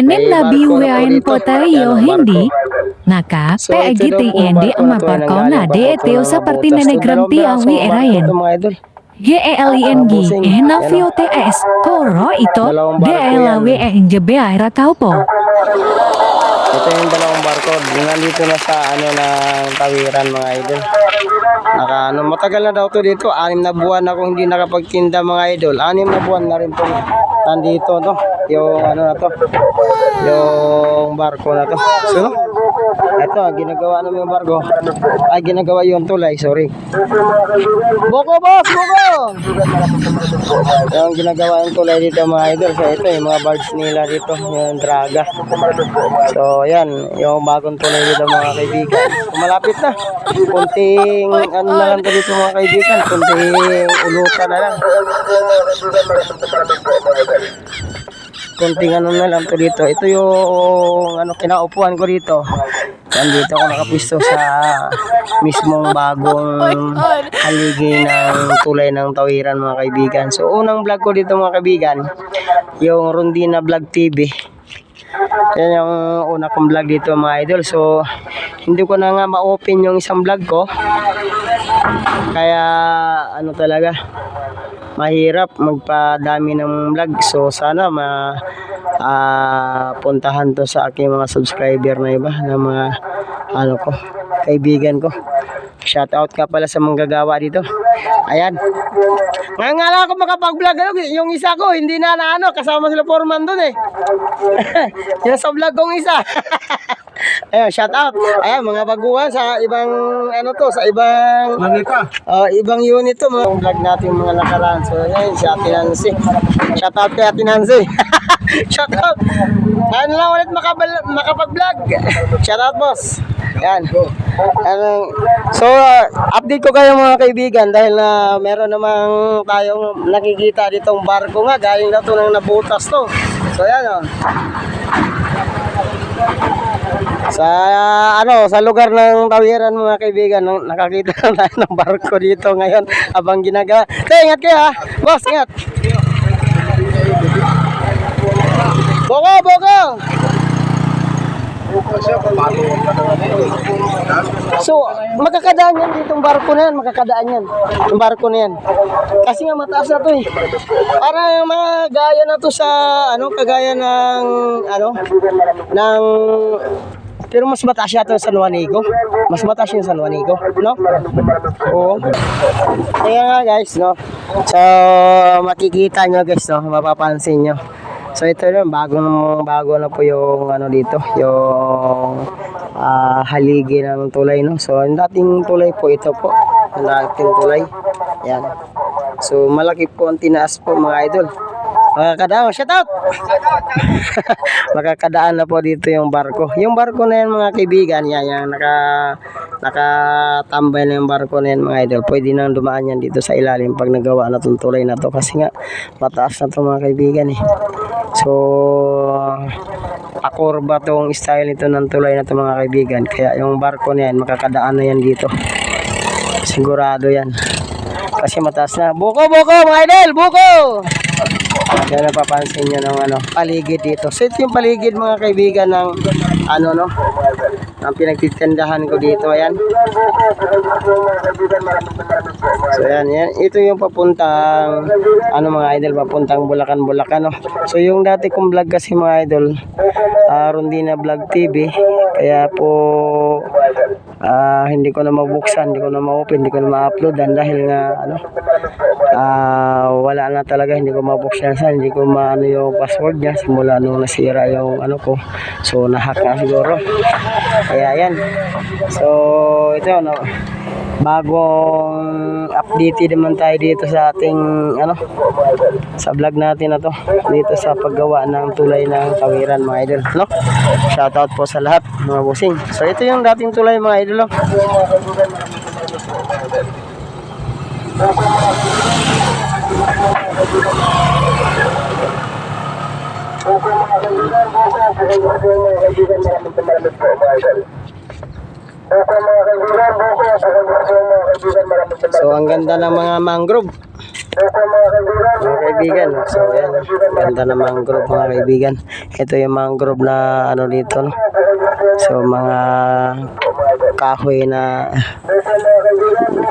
Na na po po po, na to, mabarko nanggaling na pa de po? to eteo ng sa parte na dalawang ang wi na fio te es koro ito. Jabe ay rataw po. Ito yung dalawang barko. Nandito na sa ano ng tawiran mga idol. Naka, ano, matagal na daw to dito. Anim na buwan ako hindi nakapagtinda mga idol. Anim na buwan na rin tong nandito no. Yung ano na to. Yung barko na to. So, ito, ginagawa namin yung barko. Ay, ginagawa yung tulay, sorry. Boko boss, boko! Yung ginagawa yung tulay dito mga idol. So, ito yung mga birds nila dito. Yung draga. So, yan. Yung bagong tulay dito mga kaibigan. Malapit na. Kunting, ano na lang to dito mga kaibigan. Kunting ulutan na lang. Kunting ano na lang to dito. Ito yung ano kinaupuan ko dito. Yan dito ako nakapisto sa mismong bagong haligi ng tulay ng tawiran mga kaibigan. So unang vlog ko dito mga kaibigan, yung Rondina Vlog TV. Yan yung una kong vlog dito mga idol. So hindi ko na nga ma-open yung isang vlog ko. Kaya ano talaga mahirap magpadami ng vlog. So sana ma ah, puntahan to sa aking mga subscriber na iba na mga ano ko, kaibigan ko. Shout out ka pala sa mga gagawa dito. Ayan. Ngayon nga lang ako makapag-vlog. Ano, Yung isa ko, hindi na na ano, kasama sila Foreman doon eh. yung sa vlog kong isa. Ayan, shout out. Ayan, mga baguhan sa ibang, ano to, sa ibang, uh, ibang unit to. Mga vlog natin mga nakaraan. So, ayan, si Ate Nancy. Shout out kay Ate Nancy. shout out. Ano lang ulit makabal- makapag-vlog. Shout out, boss. Yan. Ano, so, uh, update ko kayo mga kaibigan dahil na meron namang tayong nakikita ditong barko nga. Galing na to ng nabutas to. So, yan o. Sa ano, sa lugar ng Tawiran mga kaibigan, nakakita na tayo ng barko dito ngayon abang ginagawa. Te, ingat kayo ha. Boss, ingat. Boko, boko. So, magkakadaan yan ditong barko na yan, magkakadaan yan. Yung barko na yan. Kasi nga mataas na to eh. Para mga gaya na to sa, ano, kagaya ng, ano, ng, pero mas mataas yata yung San Juanico. Mas mataas yung San Juanico, no? Oo. Kaya nga guys, no? So, makikita nyo guys, no? Mapapansin nyo. So ito na, bagong bago na po yung ano dito, yung ah, haligi ng tulay no. So ang dating tulay po ito po, ang dating tulay. Yan. So malaki po ang tinaas po mga idol. Makakadaan, shout out! Makakadaan na po dito yung barko. Yung barko na yan mga kaibigan, yan, yan naka nakatambay na yung barko na yan mga idol. Pwede nang dumaan yan dito sa ilalim pag nagawa na itong tulay na to kasi nga mataas na to mga kaibigan eh. So, akurba tong style nito ng tulay na to mga kaibigan. Kaya yung barko na yan, makakadaan na yan dito. Sigurado yan. Kasi mataas na. Buko, buko, mga idol, buko! Yan napapansin nyo ng ano, paligid dito. So ito yung paligid mga kaibigan ng ano no, ang pinagtitindahan ko dito. Ayan. So yan, yan. Ito yung papuntang ano mga idol, papuntang Bulacan, Bulacan. No? So yung dati kong vlog kasi mga idol, uh, Rondina Vlog TV. Kaya po ah, hindi ko na mabuksan, hindi ko na ma-open, hindi ko na ma-uploadan dahil nga ano, ah wala na talaga, hindi ko mabuksan sa, hindi ko maano yung password niya simula nung nasira yung ano ko. So nahack na siguro. Kaya yan. So ito no, bagong updated naman tayo dito sa ating ano sa vlog natin na to dito sa paggawa ng tulay ng tawiran mga idol no shoutout po sa lahat mga busing so ito yung dating tulay mga idol no? So ang ganda ng mga mangrove Mga kaibigan, no? so yan, ganda ng mangrove mga kaibigan. Ito yung mangrove na ano dito, no? So mga kahoy na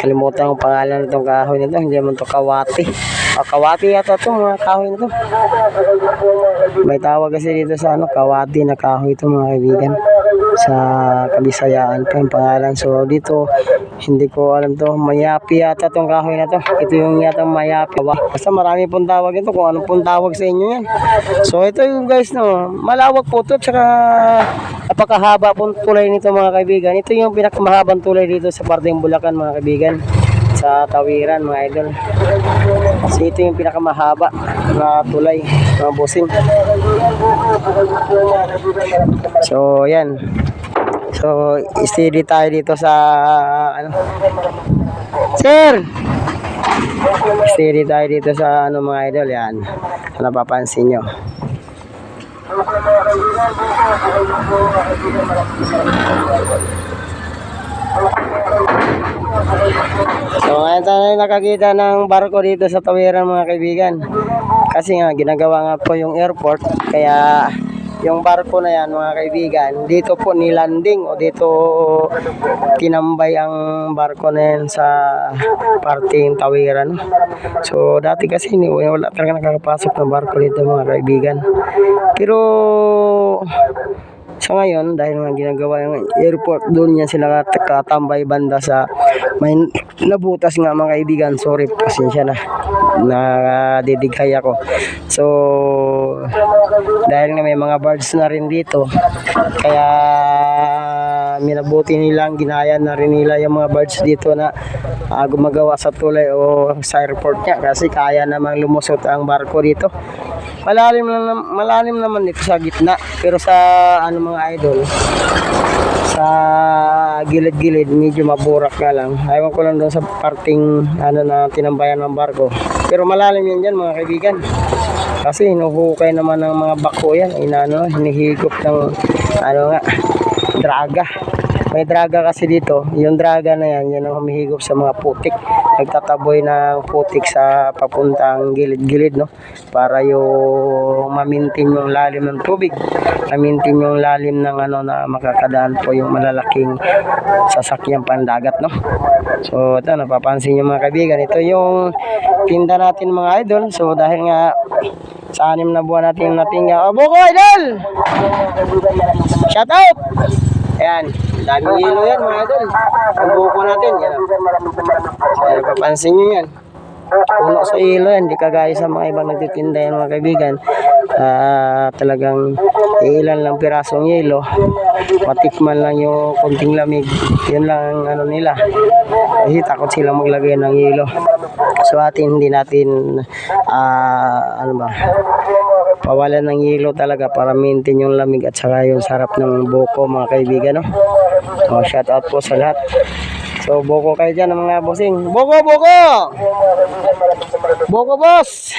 kalimutan ko pangalan nitong kahoy nito, hindi naman to kawati. Kawati yata to mga kahoy nito. May tawag kasi dito sa ano, kawati na kahoy ito mga kaibigan. Sa kabisayaan pa yung pangalan. So dito, hindi ko alam to. Mayapi yata tong kahoy na to. Ito yung yata mayapi. Basta marami pong tawag ito kung anong pong tawag sa inyo yan. So ito yung guys no, malawak po to tsaka napakahaba pong tulay nito mga kaibigan. Ito yung pinakamahabang tulay dito sa parteng Bulacan mga kaibigan. Sa Tawiran mga idol. Kasi ito yung pinakamahaba na tulay mga busing. So yan. So steady tayo dito sa ano. Sir! Steady tayo dito sa ano mga idol yan. Napapansin nyo. So ngayon tayo nakakita ng barko dito sa tawiran mga kaibigan. Kasi nga ginagawa nga po yung airport kaya yung barko na yan mga kaibigan dito po nilanding o dito tinambay ang barko na yan sa parting tawiran. So dati kasi ni wala talaga nakakapasok ng barko dito mga kaibigan. Pero sa ngayon, dahil nga ginagawa yung airport, doon yan sila kat- katambay banda sa may nabutas nga mga kaibigan. Sorry, pasensya na. Nadidighay ako. So, dahil nga may mga birds na rin dito, kaya minabuti nilang ginaya na rin nila yung mga birds dito na ah, gumagawa sa tulay o sa airport niya kasi kaya namang lumusot ang barko dito. Malalim, na, malalim naman dito sa gitna pero sa ano mga idol sa gilid-gilid medyo maburak nga lang. Ayaw ko lang doon sa parting ano na tinambayan ng barko. Pero malalim yan dyan mga kaibigan. Kasi hinuhukay naman ng mga bako yan. Inano, hinihigop ng ano nga, draga. May draga kasi dito. Yung draga na yan, yan ang humihigop sa mga putik. Nagtataboy ng putik sa papuntang gilid-gilid, no? Para yung mamintin yung lalim ng tubig. Mamintin yung lalim ng ano na makakadaan po yung malalaking sasakyang pandagat, no? So, ito, napapansin nyo mga kaibigan. Ito yung tinda natin mga idol. So, dahil nga sa anim na buwan natin natinga. Oh, Buko, idol! Shout out! Ayan, daming yelo yan mga idol. Ang buko natin, yan. So, napapansin nyo yan. Puno sa ilo yan, di kagaya sa mga ibang nagtitinda yan mga kaibigan. Ah, talagang ilan lang pirasong yelo. Matikman lang yung konting lamig. Yun lang ang ano nila. Kasi takot silang maglagay ng yelo. So atin hindi natin ah, ano ba pawalan ng yelo talaga para maintain yung lamig at saka yung sarap ng buko mga kaibigan no. So shout out po sa lahat. So buko kayo dyan mga bossing. Buko buko! Buko boss!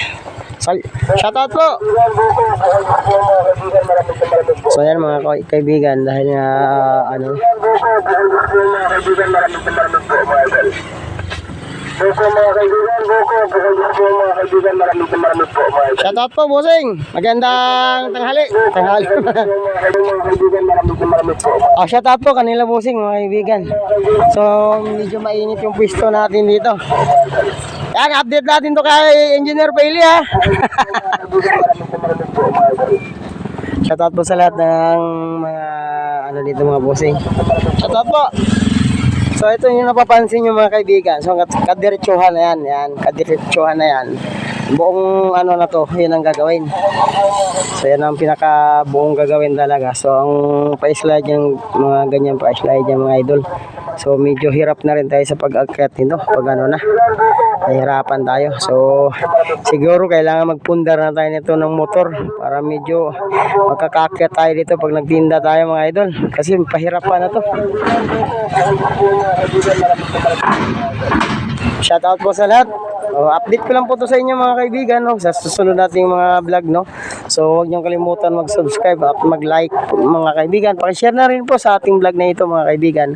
Shout out po! So yan mga ka- kaibigan dahil nga ah, ano Shout out po bossing! Magandang tanghali! Tanghali! Oh, shout out po kanila bossing mga kaibigan. So, medyo mainit yung pwesto natin dito. Yan, update natin to kay Engineer Bailey ha. shout out po sa lahat ng mga ano dito mga bossing. Shout out po. So ito yung napapansin nyo mga kaibigan. So kad- kadiretsuhan na yan, yan. Kadiretsuhan na yan. Buong ano na to, yun ang gagawin. So yan ang pinaka buong gagawin talaga. So ang pa-slide yung mga ganyan pa-slide yung mga idol. So medyo hirap na rin tayo sa pag-akyat nito. Pag ano na, nahihirapan tayo. So siguro kailangan magpundar na tayo nito ng motor para medyo makakakyat tayo dito pag nagtinda tayo mga idol. Kasi pahirapan na to. Shout out po sa lahat. Oh, update ko lang po to sa inyo mga kaibigan no, sa susunod nating mga vlog no. So huwag niyong kalimutan mag-subscribe at mag-like mga kaibigan. Pakishare na rin po sa ating vlog na ito mga kaibigan.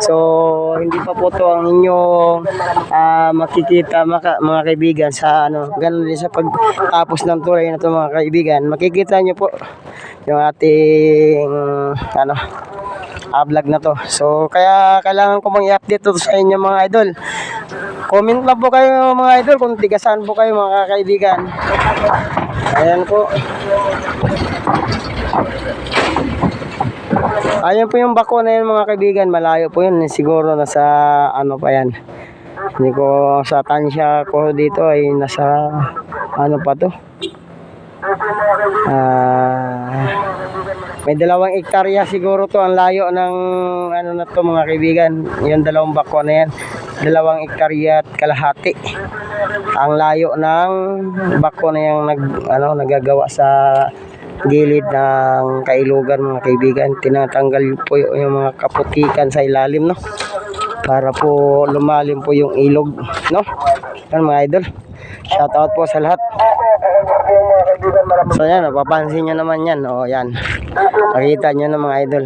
So hindi pa po to ang inyong ah, makikita maka, mga kaibigan sa ano, ganun din sa pagtapos ng tulay na to mga kaibigan. Makikita niyo po yung ating ano ah, vlog na to. So, kaya kailangan ko mang i-update to sa inyo mga idol. Comment lang po kayo mga idol kung tigasan po kayo mga kaibigan. Ayan po. Ayan po yung bako na yun mga kaibigan. Malayo po yun. Siguro nasa ano pa yan. Hindi ko sa tansya ko dito ay nasa ano pa to. Ah, may dalawang ektarya siguro to ang layo ng ano na to mga kaibigan. Yung dalawang bako na yan. Dalawang ektarya at kalahati. Ang layo ng bako na yung nag ano nagagawa sa gilid ng kailugan mga kaibigan. Tinatanggal po yung mga kaputikan sa ilalim no. Para po lumalim po yung ilog no. Yan mga idol. Shout out po sa lahat. So yan, napapansin nyo naman yan. O yan. Nakita nyo na mga idol.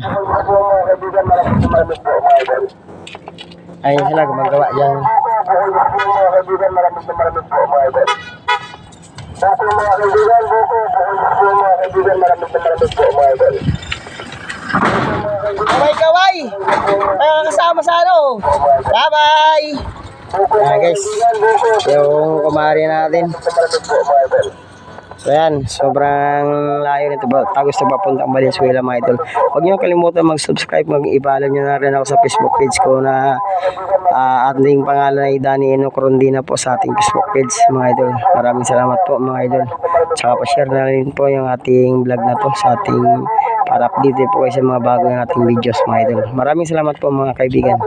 Ayun sila gumagawa dyan. Kaway kaway! Kaya kasama sa ano? Bye-bye! Ah guys, yung kumari natin. So yan, sobrang layo nito ba? Tagos na papuntang Valenzuela mga idol. Huwag niyo kalimutan mag-subscribe, mag-i-follow niyo na rin ako sa Facebook page ko na ah, ating pangalan ay Danny Eno Corondina po sa ating Facebook page mga idol. Maraming salamat po mga idol. Tsaka pa-share na rin po yung ating vlog na to sa ating para update po kayo sa mga bago ng ating videos mga idol. Maraming salamat po mga kaibigan.